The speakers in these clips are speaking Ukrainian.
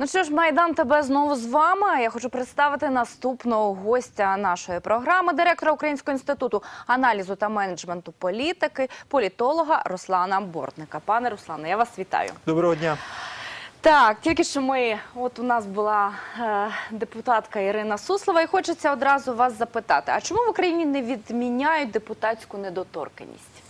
Ну що ж, Майдан тебе знову з вами. Я хочу представити наступного гостя нашої програми, директора Українського інституту аналізу та менеджменту політики, політолога Руслана Бортника. Пане Руслане, я вас вітаю. Доброго дня. Так, тільки що ми, от у нас була е, депутатка Ірина Суслова, і хочеться одразу вас запитати: а чому в Україні не відміняють депутатську недоторканність?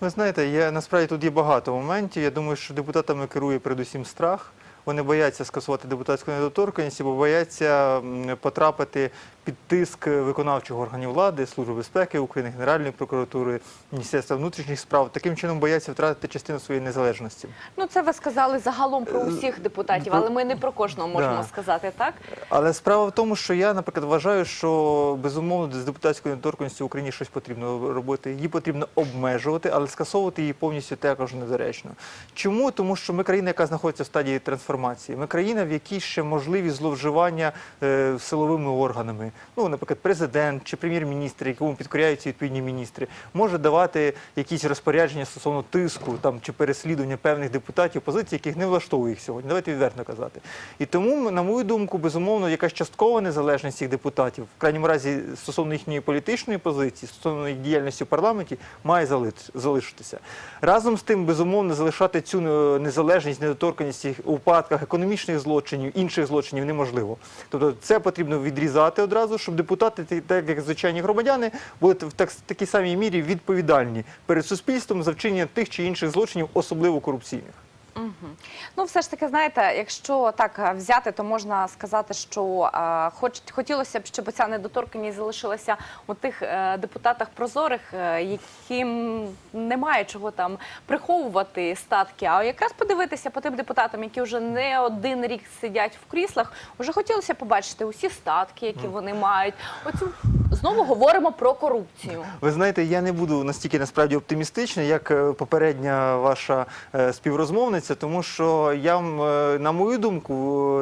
Ви знаєте, є насправді тут є багато моментів. Я думаю, що депутатами керує передусім страх. Вони бояться скасувати депутатську недоторканність, бо бояться потрапити під тиск виконавчих органів влади, Служби безпеки України, Генеральної прокуратури, Міністерства внутрішніх справ. Таким чином бояться втратити частину своєї незалежності. Ну, це ви сказали загалом про усіх депутатів, але ми не про кожного можемо Да. сказати, так? Але справа в тому, що я, наприклад, вважаю, що безумовно з депутатською недоторканністю в Україні щось потрібно робити. Її потрібно обмежувати, але скасовувати її повністю також недоречно. Чому? Тому що ми країна, яка знаходиться в стадії трансформації. Ми країна, в якій ще можливі зловживання е, силовими органами. Ну, наприклад, президент чи прем'єр-міністр, якому підкоряються відповідні міністри, може давати якісь розпорядження стосовно тиску там чи переслідування певних депутатів, позицій, яких не влаштовує їх сьогодні. Давайте відверто казати. І тому, на мою думку, безумовно, якась часткова незалежність цих депутатів, в крайньому разі стосовно їхньої політичної позиції, стосовно їх діяльності в парламенті, має залишитися. Разом з тим, безумовно, залишати цю е, незалежність, недоторканність їх у випадках економічних злочинів, інших злочинів неможливо. Тобто це потрібно відрізати одразу, щоб депутати, так як звичайні громадяни, були в так- такій самій мірі відповідальні перед суспільством за вчинення тих чи інших злочинів, особливо корупційних. Угу. Ну, все ж таки, знаєте, якщо так е, взяти, то можна сказати, що е, хоч хотілося б, щоб ця недоторканність залишилася у тих е, депутатах прозорих, е, яким немає чого там приховувати статки. А якраз подивитися по тим депутатам, які вже не один рік сидять в кріслах, вже хотілося побачити усі статки, які вони мають. Оцю знову говоримо про корупцію. Ви знаєте, я не буду настільки насправді оптимістичний, як попередня ваша е, співрозмовниця, тому що я, е, на мою думку,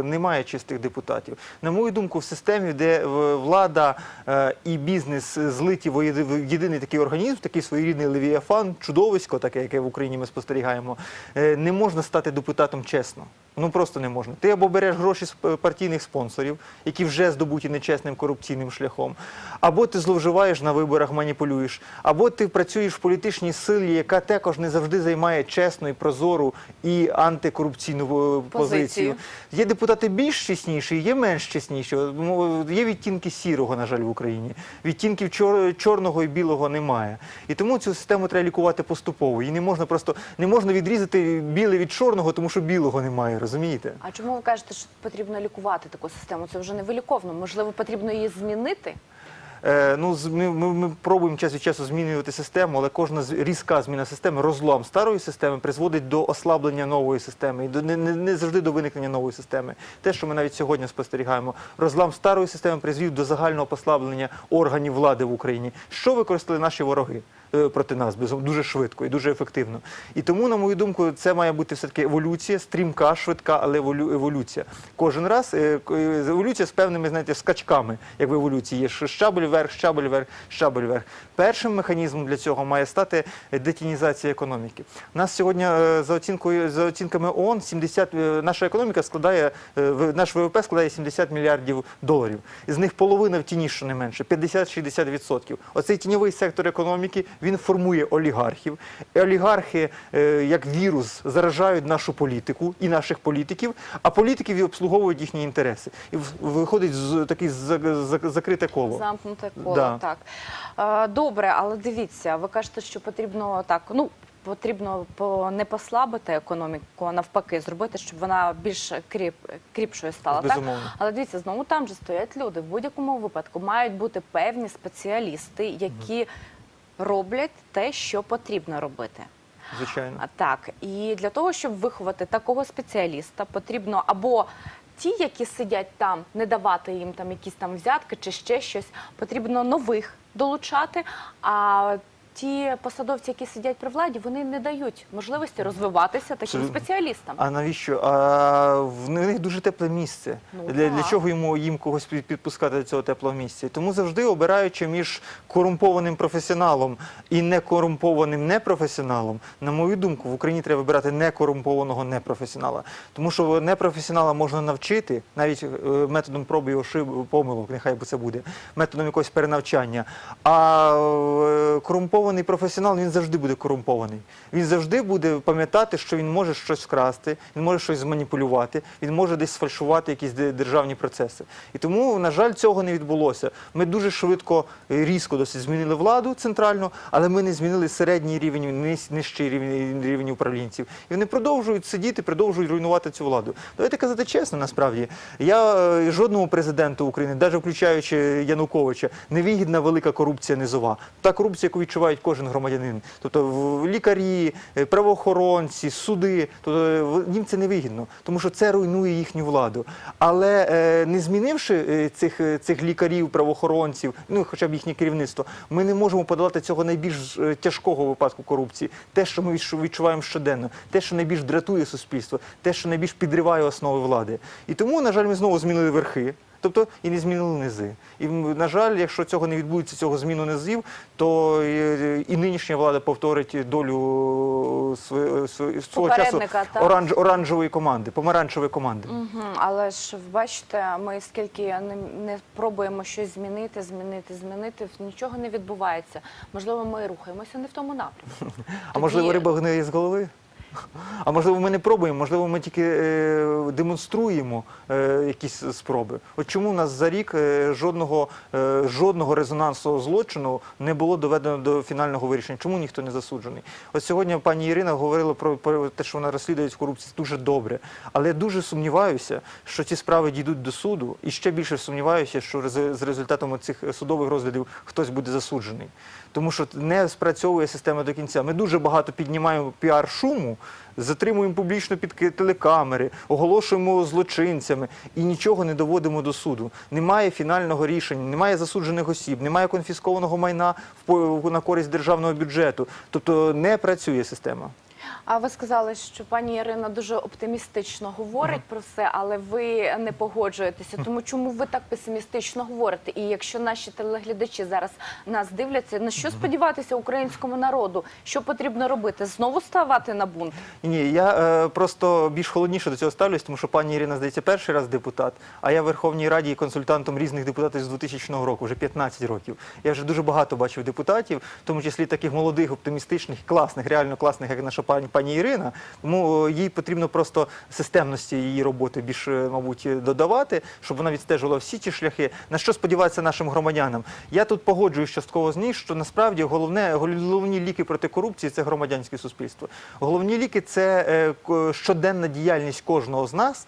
немає чистих депутатів. На мою думку, в системі, де е, влада е, і бізнес злиті в єдиний такий організм, такий своєрідний левіафан, чудовисько, таке, яке в Україні ми спостерігаємо, не можна стати депутатом чесно. Ну просто не можна. Ти або береш гроші з партійних спонсорів, які вже здобуті нечесним корупційним шляхом, або ти зловживаєш на виборах, маніпулюєш, або ти працюєш в політичній силі, яка також не завжди займає чесну і прозору і антикорупційну е, позицію. Позицію. Є депутати більш чесніші, є менш чесніші. Ну, Є відтінки сірого, на жаль, в Україні. Відтінків чор- чорного і білого немає. І тому цю систему треба лікувати поступово. І не можна просто не можна відрізати біле від чорного, тому що білого немає. Розумієте? А чому ви кажете, що потрібно лікувати таку систему? Це вже не виліковно. Можливо, потрібно її змінити? Е, ну, ми, ми, ми пробуємо час від часу змінювати систему, але кожна з- різка зміна системи, розлам старої системи призводить до ослаблення нової системи і до не, не, не завжди до виникнення нової системи. Те, що ми навіть сьогодні спостерігаємо, розлам старої системи призвів до загального послаблення органів влади в Україні. Що використали наші вороги? Е, Проти нас дуже швидко і дуже ефективно. І тому, на мою думку, це має бути все таки еволюція, стрімка, швидка, але еволю- еволюція. Кожен раз е, е, еволюція з певними, знаєте, скачками, як в еволюції. Є щабель вверх, щабель вверх, щабель вверх. Першим механізмом для цього має стати детінізація економіки. У нас сьогодні за оцінкою за оцінками ООН 70, е, наша економіка складає наш ВВП складає 70 мільярдів доларів. Із них половина в тіні, що не менше, 50-60 відсотків. Оцей тіньовий сектор економіки він формує олігархів. Олігархи, е, як вірус, заражають нашу політику і наших політиків, а політиків обслуговують їхні інтереси. І виходить з за- закрите коло. Замкнуте коло, Да. так. Е, Добре, але дивіться, ви кажете, що потрібно так, ну. Потрібно не послабити економіку, а навпаки, зробити, щоб вона більш кріп, кріпшою стала. Так? Але дивіться, знову там же стоять люди. В будь-якому випадку мають бути певні спеціалісти, які роблять те, що потрібно робити. Звичайно. Так, і для того, щоб виховати такого спеціаліста, потрібно або ті, які сидять там, не давати їм там якісь там взятки чи ще щось, потрібно нових долучати. А ті посадовці, які сидять при владі, вони не дають можливості розвиватися таким Абсолютно. спеціалістам. А навіщо? А в них дуже тепле місце. Ну, для, для чого йому їм когось підпускати до цього теплого місця? Тому завжди обираючи між корумпованим професіоналом і некорумпованим непрофесіоналом, на мою думку, в Україні треба вибирати некорумпованого непрофесіонала. Тому що непрофесіонала можна навчити навіть е, методом проби і ошиб помилок, нехай би це буде, методом якогось перенавчання. А е, корумпований професіонал він завжди буде корумпований. Він завжди буде пам'ятати, що він може щось вкрасти, він може щось зманіпулювати, він може десь сфальшувати якісь державні процеси. І тому, на жаль, цього не відбулося. Ми дуже швидко, е, різко досить змінили владу центральну, але ми не змінили середній рівень, нижчий рівень, рівень управлінців. І вони продовжують сидіти, продовжують руйнувати цю владу. Давайте казати чесно, насправді. Я е, жодному президенту України, навіть включаючи Януковича, не вигідна велика корупція низова. Та корупція, яку відчувають кожен громадянин. Тобто лікарі, е, правоохоронці, суди, тобто е, їм це не вигідно, тому що це руйнує їхню владу. Але е, не змінивши цих, цих лікарів, правоохоронців, ну хоча б їхнє керівництво, ми не можемо подолати цього найбільш тяжкого випадку корупції. Те, що ми відчуваємо щоденно, те, що найбільш дратує суспільство, те, що найбільш підриває основи влади. І тому, на жаль, ми знову змінили верхи. Тобто і не змінили низи. І на жаль, якщо цього не відбудеться, цього зміну низів, то е, і нинішня влада повторить долю своє- своє- свого часу оранж, оранжевої команди, помаранчевої команди. Мгм, Але ж бачите, ми скільки не, не пробуємо щось змінити, змінити, змінити, нічого не відбувається. Можливо, ми рухаємося не в тому напрямку. А можливо, Тоді- риба гниє з голови? А можливо, ми не пробуємо, можливо, ми тільки е, демонструємо е, якісь спроби. От чому в нас за рік е, жодного, жодного резонансового злочину не було доведено до фінального вирішення? Чому ніхто не засуджений? От сьогодні пані Ірина говорила про, про те, що вона розслідує корупцію дуже добре. Але я дуже сумніваюся, що ці справи дійдуть до суду, і ще більше сумніваюся, що з результатами цих судових розглядів хтось буде засуджений. Тому що не спрацьовує система до кінця. Ми дуже багато піднімаємо піар-шуму, затримуємо публічно під телекамери, оголошуємо злочинцями і нічого не доводимо до суду. Немає фінального рішення, немає засуджених осіб, немає конфіскованого майна на користь державного бюджету. Тобто не працює система. А ви сказали, що пані Ірина дуже оптимістично говорить про все, але ви не погоджуєтеся. Тому чому ви так песимістично говорите? І якщо наші телеглядачі зараз нас дивляться, на що сподіватися українському народу? Що потрібно робити? Знову ставати на бунт? Ні, я е, просто більш холодніше до цього ставлюсь, тому що пані Ірина, здається, перший раз депутат, а я в Верховній Раді є консультантом різних депутатів з 2000 року, вже 15 років. Я вже дуже багато бачив депутатів, в тому числі таких молодих, оптимістичних, класних, реально класних, як наша пані, пані Ірина. Тому е, їй потрібно просто системності її роботи більш, е, мабуть, додавати, щоб вона відстежувала всі ті шляхи. На що сподіватися нашим громадянам? Я тут погоджуюсь частково з ній, що насправді головне, головні ліки проти корупції це громадянське суспільство. Головні ліки це е, щоденна діяльність кожного з нас.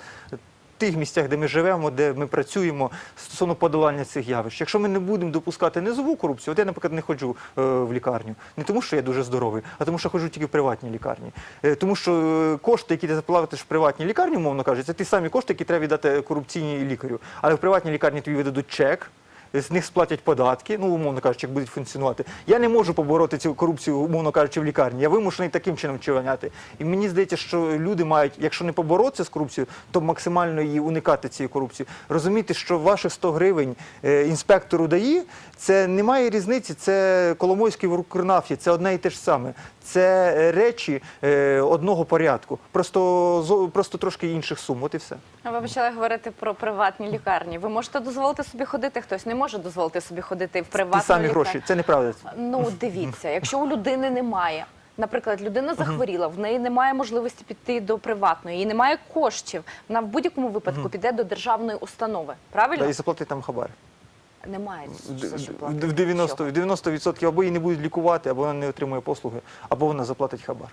Тих місцях, де ми живемо, де ми працюємо стосовно подолання цих явищ. Якщо ми не будемо допускати низову корупцію, от я, наприклад, не ходжу е, в лікарню, не тому, що я дуже здоровий, а тому, що ходжу тільки в приватні лікарні. Е, тому що е, кошти, які ти заплатиш в приватній лікарні, умовно кажуть, це ті самі кошти, які треба віддати корупційній лікарю. Але в приватній лікарні тобі видадуть чек. З них сплатять податки, ну умовно кажучи, як будуть функціонувати. Я не можу побороти цю корупцію, умовно кажучи, в лікарні. Я вимушений таким чином вчиняти. І мені здається, що люди мають, якщо не поборотися з корупцією, то максимально її уникати цієї корупції. Розуміти, що ваших 100 гривень е, інспектору ДАІ, це немає різниці. Це Коломойський в Укрнафті, це одне і те ж саме. Це е, речі е, одного порядку, просто просто трошки інших сум. От і все. Ви почали говорити про приватні лікарні. Ви можете дозволити собі ходити? Хтось не може дозволити собі ходити в приватну Ті самі лікарню. гроші. Це неправда. Ну, дивіться, якщо у людини немає. Наприклад, людина захворіла, в неї немає можливості піти до приватної, їй немає коштів. Вона в будь-якому випадку піде до державної установи. Правильно? Да, і заплатити там хабар. Немає В- за що в- платити. В 90, в 90% або її не будуть лікувати, або вона не отримує послуги, або вона заплатить хабар.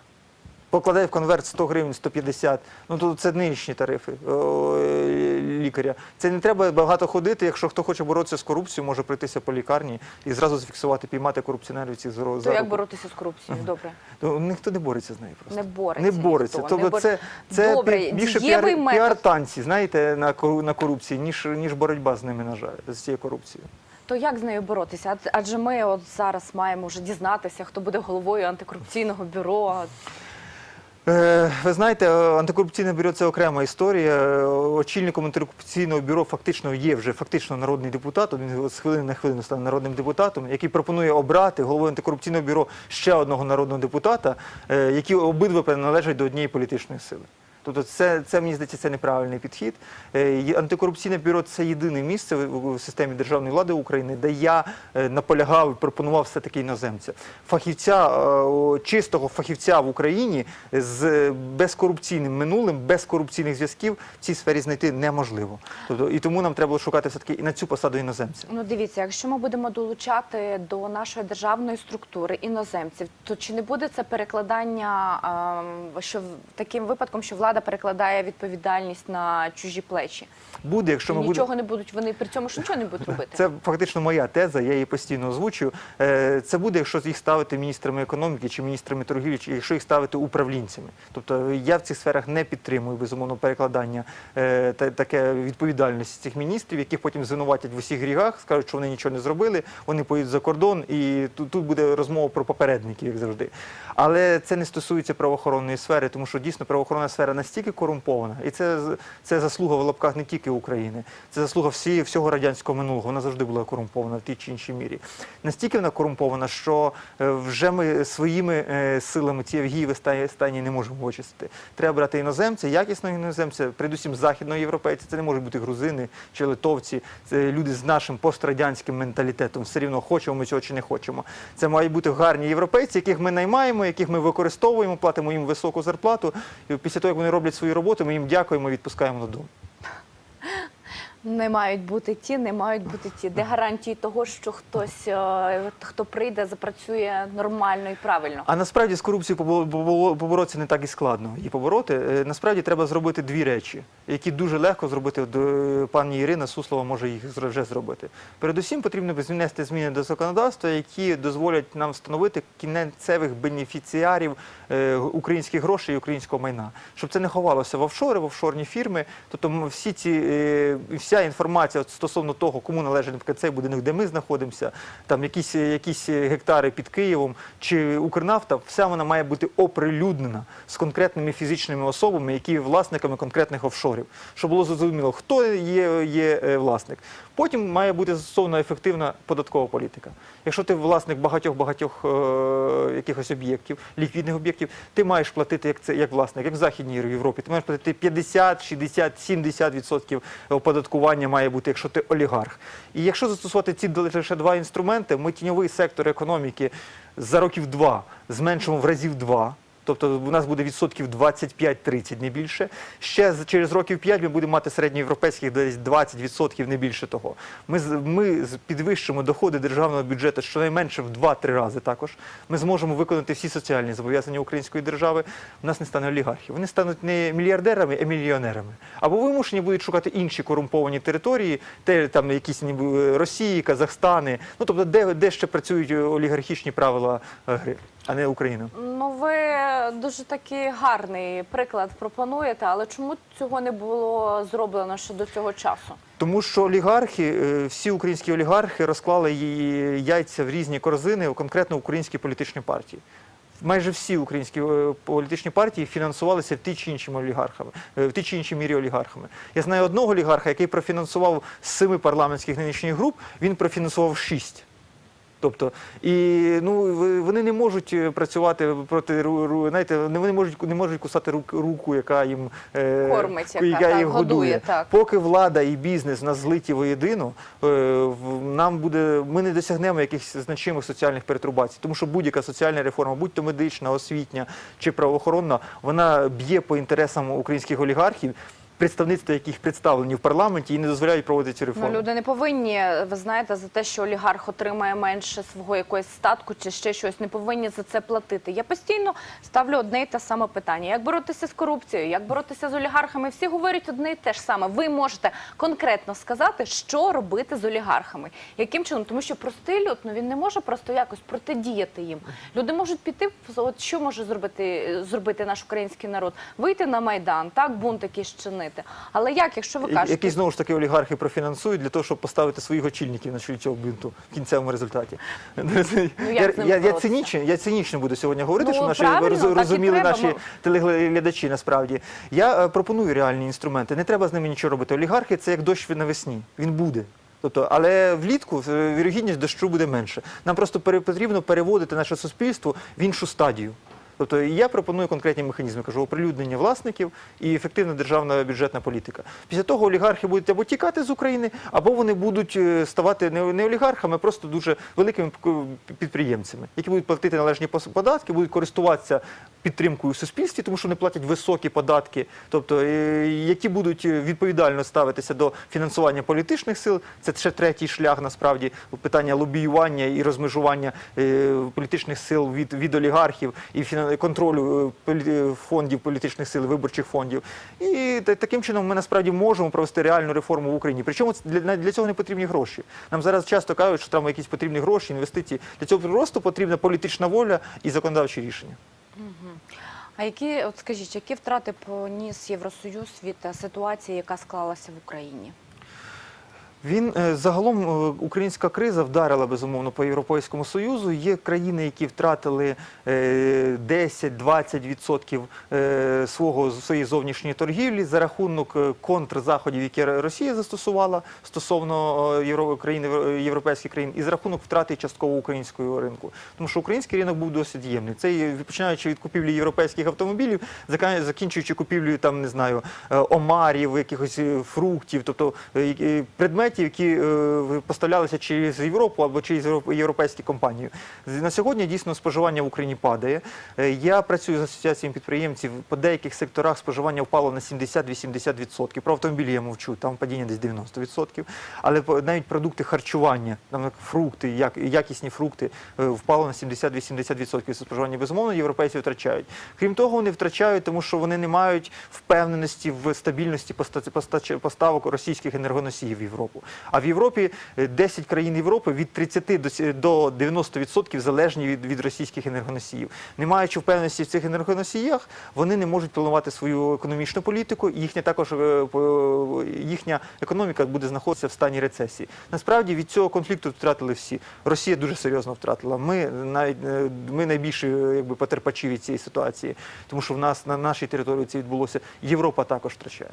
Покладає в конверт 100 гривень, 150. Ну то це нинішні тарифи е, лікаря. Це не треба багато ходити. Якщо хто хоче боротися з корупцією, може прийтися по лікарні і зразу зафіксувати, піймати корупціонерів цих зро- То як боротися з корупцією? Добре. Ну, ніхто не бореться з нею просто. Не бореться Не бореться. ніхто, Тобто бор- це, це Добре, більше піар, піар-танці, знаєте, на, на корупції, ніж, ніж боротьба з ними, на жаль, з цією корупцією. То як з нею боротися? Адже ми от зараз маємо вже дізнатися, хто буде головою антикорупційного бюро. Е, Ви знаєте, антикорупційне бюро це окрема історія. Очільником антикорупційного бюро фактично є вже фактично народний депутат. Він з хвилини на хвилину стане народним депутатом, який пропонує обрати головою антикорупційного бюро ще одного народного депутата, е, які обидва приналежать до однієї політичної сили. Тобто, це, це мені здається, це неправильний підхід. Е, Антикорупційне бюро це єдине місце в системі державної влади України, де я е, наполягав і пропонував все таки іноземця. Фахівця, е, чистого фахівця в Україні з безкорупційним минулим, без корупційних зв'язків в цій сфері знайти неможливо. Тобто, і тому нам треба було шукати все таки і на цю посаду іноземця. Ну дивіться, якщо ми будемо долучати до нашої державної структури іноземців, то чи не буде це перекладання, ем, що таким випадком, що влада перекладає відповідальність на чужі плечі? Буде, якщо ми нічого не будуть вони при цьому ж нічого не будуть робити. Це фактично моя теза, я її постійно озвучую. Е, Це буде, якщо їх ставити міністрами економіки чи міністрами торгівлі, чи якщо їх ставити управлінцями. Тобто я в цих сферах не підтримую безумовно перекладання е, та таке відповідальності цих міністрів, яких потім звинуватять в усіх гріхах, скажуть, що вони нічого не зробили, вони поїдуть за кордон, і тут, тут буде розмова про попередників, як завжди. Але це не стосується правоохоронної сфери, тому що дійсно правоохоронна сфера настільки корумпована, і це, це заслуга в лапках не тільки України, це заслуга всі, всього радянського минулого. Вона завжди була корумпована в тій чи іншій мірі. Настільки вона корумпована, що е, вже ми своїми е, силами ці авгієві стані, не можемо вичистити. Треба брати іноземця, якісного іноземця, передусім західного європейця. Це не можуть бути грузини чи литовці, це люди з нашим пострадянським менталітетом. Все рівно хочемо ми цього чи не хочемо. Це мають бути гарні європейці, яких ми наймаємо, яких ми використовуємо, платимо їм високу зарплату. І після того, як вони роблять свою роботу, ми їм дякуємо відпускаємо додому. Не мають бути ті, не мають бути ті. Де гарантії того, що хтось, е, хто прийде, запрацює нормально і правильно? А насправді з корупцією побо- побо- поборотися не так і складно. І побороти е, насправді треба зробити дві речі, які дуже легко зробити. Пані Ірина Суслова може їх вже зробити. Передусім потрібно внести зміни до законодавства, які дозволять нам встановити кінцевих бенефіціарів е, українських грошей і українського майна, щоб це не ховалося в офшори, в офшорні фірми. Тобто всі ці е, вся інформація стосовно того, кому належить цей будинок, де ми знаходимося, там якісь, якісь гектари під Києвом чи Укрнафта, вся вона має бути оприлюднена з конкретними фізичними особами, які є власниками конкретних офшорів, щоб було зрозуміло, хто є, є е, власник. Потім має бути застосована ефективна податкова політика. Якщо ти власник багатьох-багатьох е, якихось об'єктів, ліквідних об'єктів, ти маєш платити як це як власник, як в Західній Європі. Ти маєш платити 50, 60, 70 відсотків оподаткування має бути, якщо ти олігарх. І якщо застосувати ці лише два інструменти, ми тіньовий сектор економіки за років два зменшимо в разів два. Тобто у нас буде відсотків 25-30, не більше. Ще через років 5 ми будемо мати середньоєвропейських десь 20 відсотків, не більше того. Ми, ми підвищимо доходи державного бюджету щонайменше в 2-3 рази також. Ми зможемо виконати всі соціальні зобов'язання української держави. У нас не стане олігархів. Вони стануть не мільярдерами, а мільйонерами. Або вимушені будуть шукати інші корумповані території, те там якісь ніби Росії, Казахстани. Ну тобто, де, де ще працюють олігархічні правила е, гри, а не Україна. Ну, ви дуже такий гарний приклад пропонуєте, але чому цього не було зроблено ще до цього часу? Тому що олігархи, е, всі українські олігархи розклали її яйця в різні корзини, конкретно українські політичні партії. Майже всі українські е, політичні партії фінансувалися в ті чи іншими олігархами, е, в ті чи іншій мірі олігархами. Я знаю одного олігарха, який профінансував з семи парламентських нинішніх груп, він профінансував шість. Тобто, і ну вони не можуть е, працювати проти знаєте, вони можуть не можуть кусати рук- руку, яка їм е, Кормить, яка, яка так, їх годує, годує. так. Поки влада і бізнес нас злиті воєдино, е, нам буде ми не досягнемо якихось значимих соціальних перетрубацій, тому що будь-яка соціальна реформа, будь то медична, освітня чи правоохоронна, вона б'є по інтересам українських олігархів. Представництва, яких представлені в парламенті і не дозволяють проводити цю реформу. Ну, люди не повинні, ви знаєте, за те, що олігарх отримає менше свого якогось статку чи ще щось, не повинні за це платити. Я постійно ставлю одне і те саме питання: як боротися з корупцією, як боротися з олігархами? Всі говорять одне і те ж саме. Ви можете конкретно сказати, що робити з олігархами, яким чином, тому що простий люд, ну він не може просто якось протидіяти їм. Люди можуть піти. От що може зробити зробити наш український народ? Вийти на майдан, так бунт якийсь чинити. Зупинити. Але як, якщо ви кажете, Які знову ж таки олігархи профінансують для того, щоб поставити своїх очільників на чолі цього бунту в кінцевому результаті. я, Ну, я, я, цинічно, я цинічно буду сьогодні говорити, Ну, щоб наші розуміли наші телеглядачі. Насправді я е, пропоную реальні інструменти. Не треба з ними нічого робити. Олігархи це як дощ навесні. Він буде. Тобто, але влітку е, вірогідність дощу буде менше. Нам просто потрібно переводити наше суспільство в іншу стадію. Тобто я пропоную конкретні механізми, кажу, оприлюднення власників і ефективна державна бюджетна політика. Після того олігархи будуть або тікати з України, або вони будуть е, ставати не, олігархами, а просто дуже великими підприємцями, які будуть платити належні податки, будуть користуватися підтримкою в суспільстві, тому що вони платять високі податки, тобто е, які будуть е, відповідально ставитися до фінансування політичних сил. Це ще третій шлях, насправді, питання лобіювання і розмежування політичних сил від, від олігархів і фіна- контролю е, фондів політичних сил, виборчих фондів. І таким чином ми насправді можемо провести реальну реформу в Україні. Причому для, для цього не потрібні гроші. Нам зараз часто кажуть, що там якісь потрібні гроші, інвестиції. Для цього просто потрібна політична воля і законодавчі рішення. а які, от скажіть, які втрати поніс Євросоюз від е, ситуації, яка склалася в Україні? Він е, загалом е, українська криза вдарила безумовно по Європейському Союзу. Є країни, які втратили е, 10-20% е, свого своєї зовнішньої торгівлі за рахунок контрзаходів, які Росія застосувала стосовно е, європейських країн, і за рахунок втрати частково українського ринку. Тому що український ринок був досить ємний. Це починаючи від купівлі європейських автомобілів, закінчуючи купівлею там не знаю омарів, якихось фруктів, тобто які- предметів, які е, поставлялися через Європу або через європ- європейські компанії. На сьогодні дійсно споживання в Україні падає. Е, Я працюю з асоціацією підприємців. По деяких секторах споживання впало на 70-80%. Про автомобілі я мовчу, там падіння десь 90%. Але навіть продукти харчування, там фрукти, як, якісні фрукти, е, впало на 70-80% споживання. Безумовно, європейці втрачають. Крім того, вони втрачають, тому що вони не мають впевненості в стабільності поставок російських енергоносіїв в Європу. А в Європі е, 10 країн Європи від 30 до сі- до 90% залежні від, від російських енергоносіїв. Не маючи впевненості в цих енергоносіях, вони не можуть планувати свою економічну політику. і Їхня також е, їхня економіка буде знаходитися в стані рецесії. Насправді від цього конфлікту втратили всі. Росія дуже серйозно втратила. Ми навіть е, ми найбільші е, якби потерпачі від цієї ситуації, тому що в нас на нашій території це відбулося. Європа також втрачає.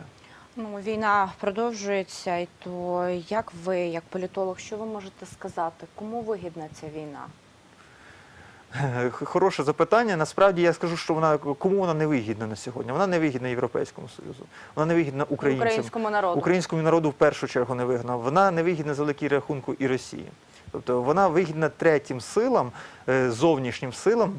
Ну, війна продовжується, і то як ви, як політолог, що ви можете сказати? Кому вигідна ця війна? Хороше запитання. Насправді я скажу, що вона кому вона не вигідна на сьогодні. Вона не вигідна Європейському Союзу. Вона не вигідна українцям. Українському народу. Українському народу в першу чергу не вигідна. Вона не вигідна за великий рахунку і Росії. Тобто вона вигідна третім силам, е, зовнішнім силам.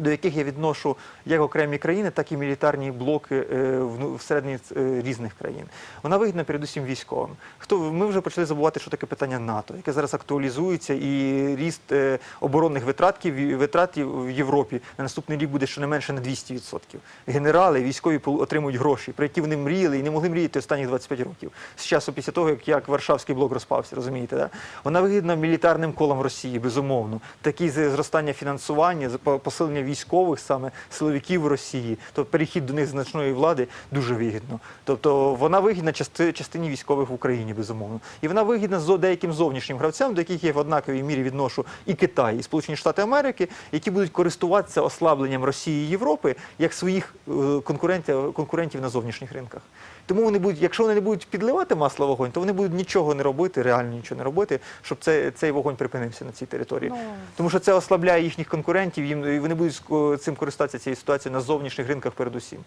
До яких я відношу як окремі країни, так і мілітарні блоки е, всередині е, різних країн. Вона вигідна передусім військовим. Хто ми вже почали забувати, що таке питання НАТО, яке зараз актуалізується, і ріст е, оборонних витратків витратів в Європі на наступний рік буде щонайменше на 200%. Генерали, військові отримують гроші, про які вони мріяли і не могли мріяти останні 25 років. З часу після того, як, як Варшавський блок розпався, розумієте, да? вона вигідна мілітарним колам Росії, безумовно. Такі зростання фінансування, посилення військових саме силовиків Росії, тобто перехід до них значної влади дуже вигідно. Тобто вона вигідна части, частині військових в Україні, безумовно. І вона вигідна зо деяким зовнішнім гравцям, до яких я в однаковій мірі відношу і Китай, і Сполучені Штати Америки, які будуть користуватися ослабленням Росії і Європи як своїх е, конкурентів, конкурентів на зовнішніх ринках. Тому вони будуть, якщо вони не будуть підливати масло вогонь, то вони будуть нічого не робити, реально нічого не робити, щоб це, цей вогонь припинився на цій території. Ну, Тому що це ослабляє їхніх конкурентів, їм і вони будуть цим користатися цією ситуацією на зовнішніх ринках передусім.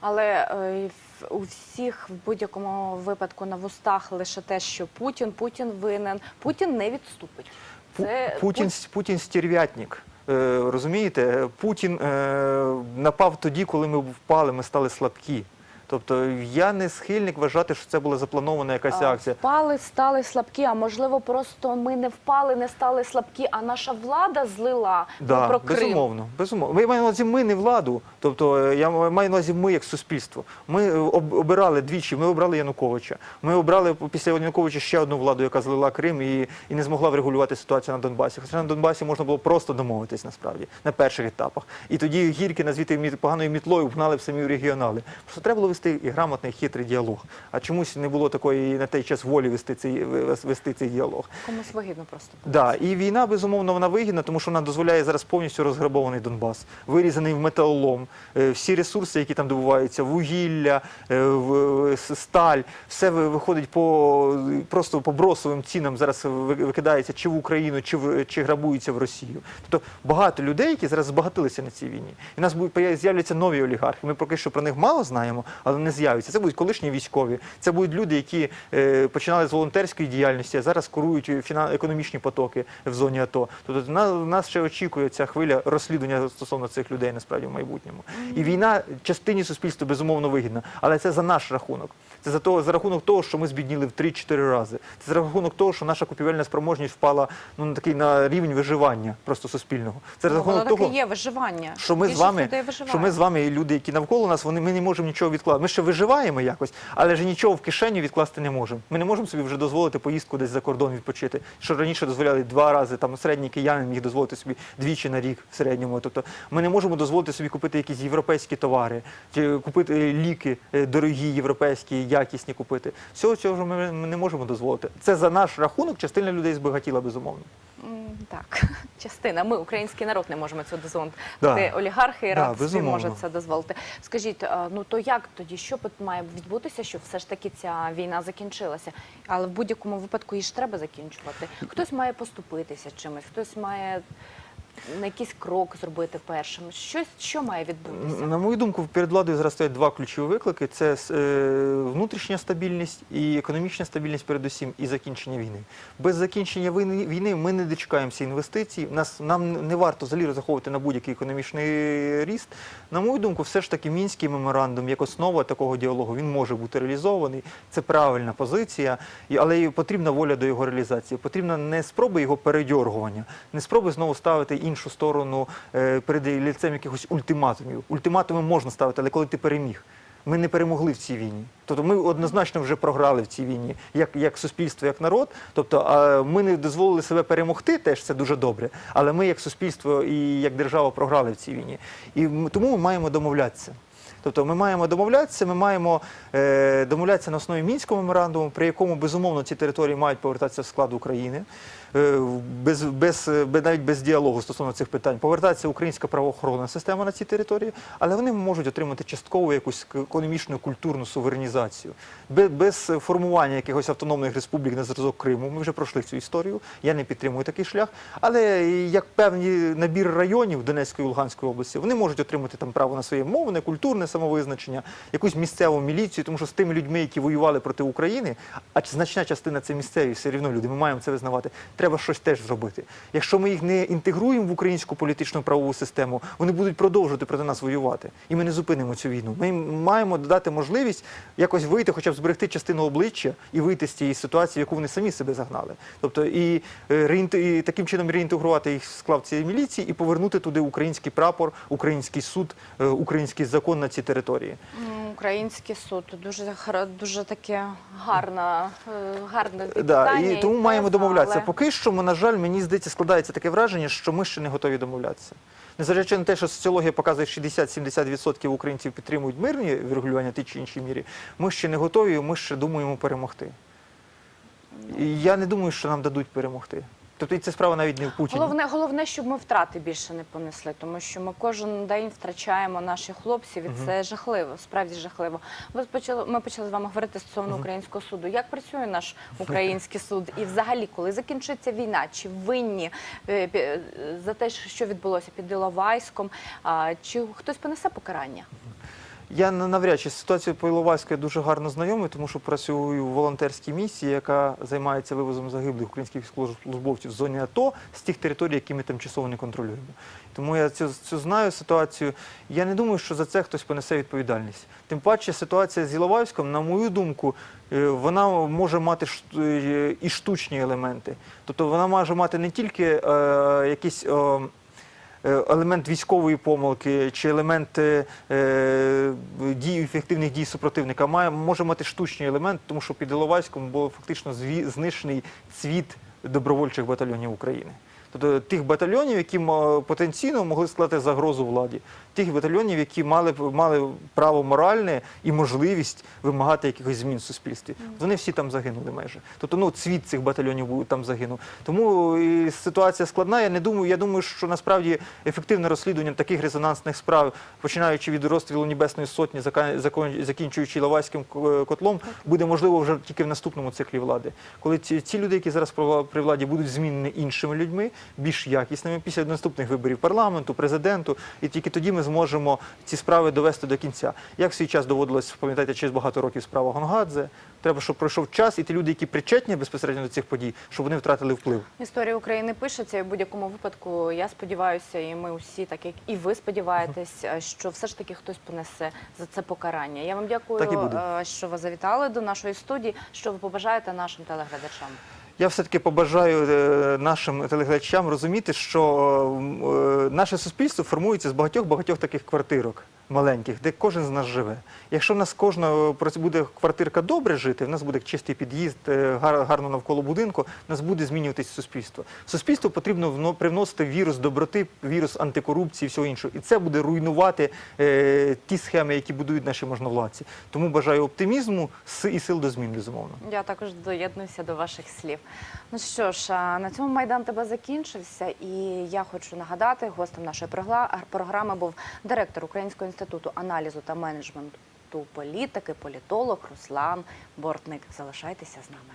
Але е, у всіх в будь-якому випадку на вустах лише те, що Путін, Путін винен, Путін не відступить. Це Путін, Путін стерв'ятник. Е, розумієте, Путін е, напав тоді, коли ми впали, ми стали слабкі. Тобто я не схильник вважати, що це була запланована якась А, акція. Впали, стали слабкі, а можливо, просто ми не впали, не стали слабкі, а наша влада злила Да, ну, про Крим. безумовно, безумовно. Ми маємо на увазі ми не владу. Тобто е, я маю на увазі ми як суспільство. Ми е, обирали двічі. Ми обрали Януковича. Ми обрали після Януковича ще одну владу, яка злила Крим і, і не змогла врегулювати ситуацію на Донбасі. Хоча на Донбасі можна було просто домовитись насправді на перших етапах. І тоді Гіркіна звідти міт- поганою мітлою вгнали в самі регіонали. Просто треба було вести і грамотний, хитрий діалог. А чомусь не було такої на той час волі вести цей вести цей діалог. Комусь вигідно просто. Да, і війна безумовно вона вигідна, тому що вона дозволяє зараз повністю розграбований Донбас, вирізаний в металолом, Е, всі ресурси, які там добуваються, вугілля, е, сталь, все ви- виходить по просто по бросовим цінам. Зараз викидається чи в Україну, чи в чи грабується в Росію. Тобто багато людей, які зараз збагатилися на цій війні, і в нас з'являться нові олігархи. Ми поки що про них мало знаємо, але не з'являться. Це будуть колишні військові, це будуть люди, які е, починали з волонтерської діяльності, а зараз курують економічні потоки в зоні АТО. Тобто на, нас ще очікує ця хвиля розслідування стосовно цих людей насправді в майбутньому. І війна частині суспільства безумовно вигідна, але це за наш рахунок. Це за того за рахунок того, що ми збідніли в 3-4 рази. Це за рахунок того, що наша купівельна спроможність впала ну на такий на рівень виживання просто суспільного. Це за Ну, рахунок того, є виживання. що ми з вами, що ми з вами і люди, які навколо нас, вони ми не можемо нічого відкладати. Ми ще виживаємо якось, але ж нічого в кишені відкласти не можемо. Ми не можемо собі вже дозволити поїздку десь за кордон відпочити. Що раніше дозволяли два рази, там середній киянин міг дозволити собі двічі на рік в середньому. Тобто ми не можемо дозволити собі купити якісь європейські товари, чи купити ліки е, дорогі, європейські, якісні купити. Всього цього ми не можемо дозволити. Це за наш рахунок частина людей збагатіла безумовно. Так, частина. Ми, український народ, не можемо цього дозволити. Да. Ти олігархи і Да, раб собі може це дозволити. Скажіть, ну то як тоді, що має відбутися, щоб все ж таки ця війна закінчилася? Але в будь-якому випадку її ж треба закінчувати. Хтось має поступитися чимось, хтось має на якийсь крок зробити першим. Щось, що має відбутися? На мою думку, перед владою зараз стоять два ключові виклики: це е, внутрішня стабільність і економічна стабільність, передусім, і закінчення війни. Без закінчення війни, ми не дочекаємося інвестицій. Нас нам не варто взагалі розраховувати на будь-який економічний ріст. На мою думку, все ж таки мінський меморандум як основа такого діалогу він може бути реалізований. Це правильна позиція, але потрібна воля до його реалізації. Потрібна не спроба його передьоргування, не спроби знову ставити іншу сторону е, перед ліцем якихось ультиматумів. Ультиматуми можна ставити, але коли ти переміг. Ми не перемогли в цій війні. Тобто ми однозначно вже програли в цій війні, як, як суспільство, як народ. Тобто ми не дозволили себе перемогти, теж це дуже добре. Але ми, як суспільство і як держава, програли в цій війні. І тому ми маємо домовлятися. Тобто ми маємо домовлятися, ми маємо е, домовлятися на основі мінського меморандуму, при якому безумовно ці території мають повертатися в склад України. Е, Без, без, е, навіть без діалогу стосовно цих питань повертається українська правоохоронна система на ці території, але вони можуть отримати часткову якусь економічну культурну суверенізацію без, без формування якихось автономних республік на зразок Криму. Ми вже пройшли цю історію. Я не підтримую такий шлях. Але як певний набір районів Донецької і Луганської області, вони можуть отримати там право на своє мовне, культурне самовизначення, якусь місцеву міліцію, тому що з тими людьми, які воювали проти України, а значна частина це місцеві, все рівно люди. Ми маємо це визнавати. Треба щось теж зробити. Якщо ми їх не інтегруємо в українську політичну правову систему, вони будуть продовжувати проти нас воювати, і ми не зупинимо цю війну. Ми маємо дати можливість якось вийти, хоча б зберегти частину обличчя і вийти з цієї ситуації, в яку вони самі себе загнали. Тобто і, е, і таким чином реінтегрувати їх в склад цієї міліції і повернути туди український прапор, український суд, е, український закон на ці території. Український суд дуже дуже таке гарна, е, гарне Да, питання. і тому маємо домовлятися. Поки що, на жаль, мені здається, складається таке враження, що ми ще не готові домовлятися. Незважаючи на те, що соціологія показує що 60-70% українців підтримують мирні врегулювання в тій чи іншій мірі, ми ще не готові, ми ще думаємо перемогти. І я не думаю, що нам дадуть перемогти. Тобто і це справа навіть не в Путіні. Головне, головне, щоб ми втрати більше не понесли, тому що ми кожен день втрачаємо наших хлопців, і це жахливо, справді жахливо. Ви почали, ми почали з вами говорити стосовно українського суду. Як працює наш український суд? І взагалі, коли закінчиться війна, чи винні е, е, за те, що відбулося під Іловайськом, чи хтось понесе покарання? Я на- навряд чи з ситуацією по Іловайську я дуже гарно знайомий, тому що працюю в волонтерській місії, яка займається вивозом загиблих українських військовослужбовців в зоні АТО з тих територій, які ми тимчасово не контролюємо. Тому я цю, цю знаю ситуацію. Я не думаю, що за це хтось понесе відповідальність. Тим паче ситуація з Іловайськом, на мою думку, е, вона може мати е, і штучні елементи. Тобто вона може мати не тільки е, якісь. е, елемент військової помилки чи елемент е, е, дій ефективних дій супротивника має може мати штучний елемент, тому що під Іловайськом було фактично знищений цвіт добровольчих батальйонів України. Тобто тих батальйонів, які потенційно могли складати загрозу владі, тих батальйонів, які мали мали право моральне і можливість вимагати якихось змін в суспільстві. Вони всі там загинули майже. Тобто, ну цвіт цих батальйонів там загинув. Тому і ситуація складна. Я не думаю. Я думаю, що насправді ефективне розслідування таких резонансних справ, починаючи від розстрілу Небесної сотні, закінчуючи Лавайським котлом, буде можливо вже тільки в наступному циклі влади. Коли ці, ці люди, які зараз при владі, будуть змінені іншими людьми, більш якісними після наступних виборів парламенту, президенту, і тільки тоді ми зможемо ці справи довести до кінця. Як в свій час доводилось, пам'ятаєте, через багато років справа Гонгадзе. Треба, щоб пройшов час, і ті люди, які причетні безпосередньо до цих подій, щоб вони втратили вплив. Історія України пишеться і в будь-якому випадку. Я сподіваюся, і ми усі, так як і ви сподіваєтесь, е, що все ж таки хтось понесе за це покарання. Я вам дякую, е, що ви завітали до нашої студії. Що ви побажаєте нашим телеглядачам? Я все-таки побажаю е, нашим телеглядачам розуміти, що е, е, наше суспільство формується з багатьох-багатьох таких квартирок маленьких, де кожен з нас живе. Якщо в нас кожна е, буде квартирка добре жити, в нас буде чистий під'їзд, е, гар- гарно навколо будинку, в нас буде змінюватись суспільство. В суспільство потрібно вно- привносити вірус доброти, вірус антикорупції, і всього іншого. І це буде руйнувати е, ті схеми, які будують наші можновладці. Тому бажаю оптимізму і сил до змін, безумовно. Я також доєднуюся до ваших слів. Ну що ж, на цьому майдан тебе закінчився, і я хочу нагадати, гостем нашої програми був директор Українського інституту аналізу та менеджменту інституту політики, політолог Руслан Бортник. Залишайтеся з нами.